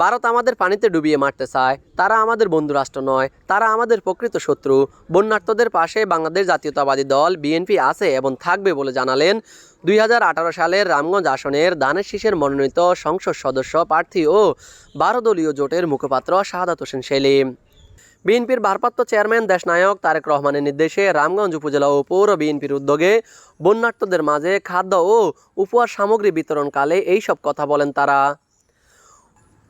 ভারত আমাদের পানিতে ডুবিয়ে মারতে চায়। তারা আমাদের বন্ধু রাষ্ট্র নয়। তারা আমাদের প্রকৃত শত্রু। বন্যার্থদের পাশে বাংলাদেশ জাতীয়তাবাদী দল, বিএনপি আছে এবং থাকবে বলে জানালেন দুই হাজার আঠারো সালের রামগঞ্জ আসনের দানের শীষের মনোনীত সংসদ সদস্য প্রার্থী ও বারো দলীয় জোটের মুখপাত্র শাহাদাত হোসেন সেলিম। বিএনপির ভারপ্রাপ্ত চেয়ারম্যান দেশনায়ক তারেক রহমানের নির্দেশে রামগঞ্জ উপজেলা ও পৌর বিএনপির উদ্যোগে বন্যার্থদের মাঝে খাদ্য ও উপহার সামগ্রী বিতরণকালে এইসব কথা বলেন তারা।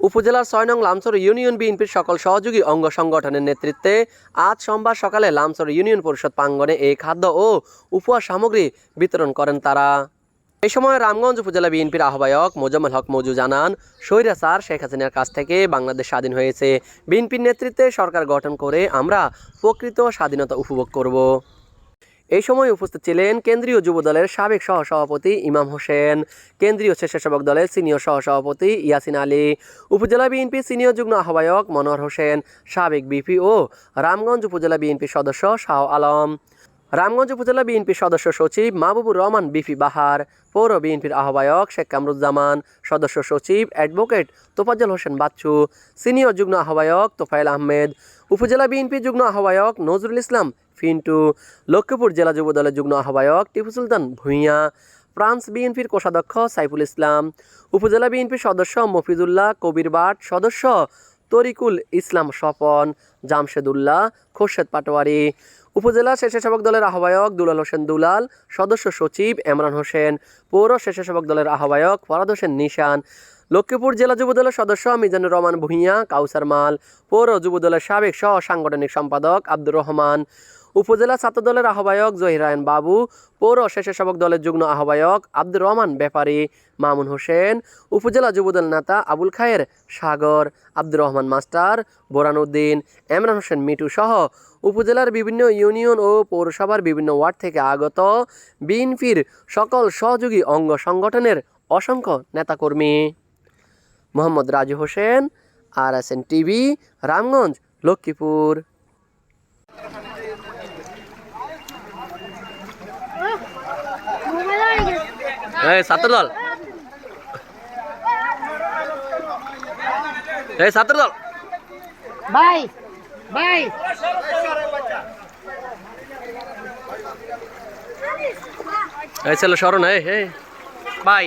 উপজেলার ছয় নং লামসর ইউনিয়ন বিএনপির সকল সহযোগী অঙ্গ সংগঠনের নেতৃত্বে আজ সোমবার সকালে লামসর ইউনিয়ন পরিষদ প্রাঙ্গণে এই খাদ্য ও উপহার সামগ্রী বিতরণ করেন তারা। এই সময় রামগঞ্জ উপজেলা বিএনপির আহ্বায়ক মোজাম্মেল হক মজু জানান স্বৈরাচার শেখ হাসিনার কাছ থেকে বাংলাদেশ স্বাধীন হয়েছে। বিএনপির নেতৃত্বে সরকার গঠন করে আমরা প্রকৃত স্বাধীনতা উপভোগ করব। এই সময় উপস্থিত ছিলেন কেন্দ্রীয় যুব দলের সাবেক সহসভাপতি ইমাম হোসেন, কেন্দ্রীয় স্বেচ্ছাসেবক দলের সিনিয়র সহসভাপতি ইয়াসিন আলী, উপজেলা বিএনপি সিনিয়র যুগ্ম আহ্বায়ক মনোহর হোসেন, সাবেক বিপি ও রামগঞ্জ উপজেলা বিএনপি সদস্য শাহ আলম। রামগঞ্জ উপজেলা বিএনপির সদস্য সচিব মাহবুবুর রহমান বিপি বাহার, পৌর বিএনপির আহ্বায়ক শেখ কামরুজ্জামান, সদস্য সচিব অ্যাডভোকেট তোফাজ্জল হোসেন বাচ্চু, সিনিয়র যুগ্ম আহ্বায়ক তোফায়েল আহমেদ, উপজেলা বিএনপি যুগ্ম আহ্বায়ক নজরুল ইসলাম ফিন্টু, লক্ষ্মীপুর জেলা যুব দলের যুগ্ম আহ্বায়ক টিপু সুলতান ভূঁইয়া, ফ্রান্স বিএনপির কোষাধ্যক্ষ সাইফুল ইসলাম, উপজেলা বিএনপির সদস্য মফিজুল্লাহ কবির বাট সদস্য তরিকুল ইসলাম স্বপন, জামশেদুল্লাহ খোরশেদ পাটোয়ারি উপজেলা স্বেচ্ছাসেবক দলের আহ্বায়ক দুলাল হোসেন দুলাল, সদস্য সচিব এমরান হোসেন, পৌর স্বেচ্ছাসেবক দলের আহ্বায়ক ফরাদ হোসেন নিশান, লক্ষ্মীপুর জেলা যুবদলের সদস্য মিজানুর রহমান ভূঁইয়া, কাউসার মাল, পৌর যুবদলের সাবেক সহ সাংগঠনিক সম্পাদক আব্দুর রহমান উপজেলা ছাত্র দলের আহ্বায়ক জহিরায়ন বাবু, পৌর স্বেচ্ছাসেবক দলের যুগ্ম আহ্বায়ক আব্দুর রহমান ব্যাপারী, মামুন হোসেন, উপজেলা যুবদল নেতা আবুল খায়ের সাগর, আব্দুর রহমান মাস্টার বোরান উদ্দিন এমরান হোসেন মিটু সহ উপজেলার বিভিন্ন ইউনিয়ন ও পৌরসভার বিভিন্ন ওয়ার্ড থেকে আগত বিএনপির সকল সহযোগী অঙ্গ সংগঠনের অসংখ্য নেতাকর্মী। Mohammad Raju Hossain, R S N TV, Ramganj, Lakshmipur. এই ছাত্র দল। এই ছাত্র দল। ভাই ভাই। এই ছেলে স্মরণ এই এই। বাই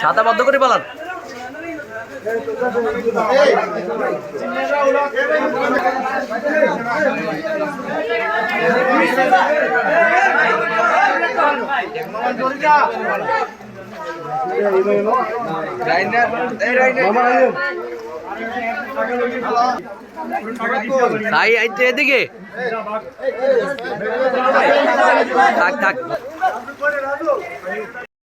সাদা বদ্ধ করে তাই এদিকে। থাক থাক।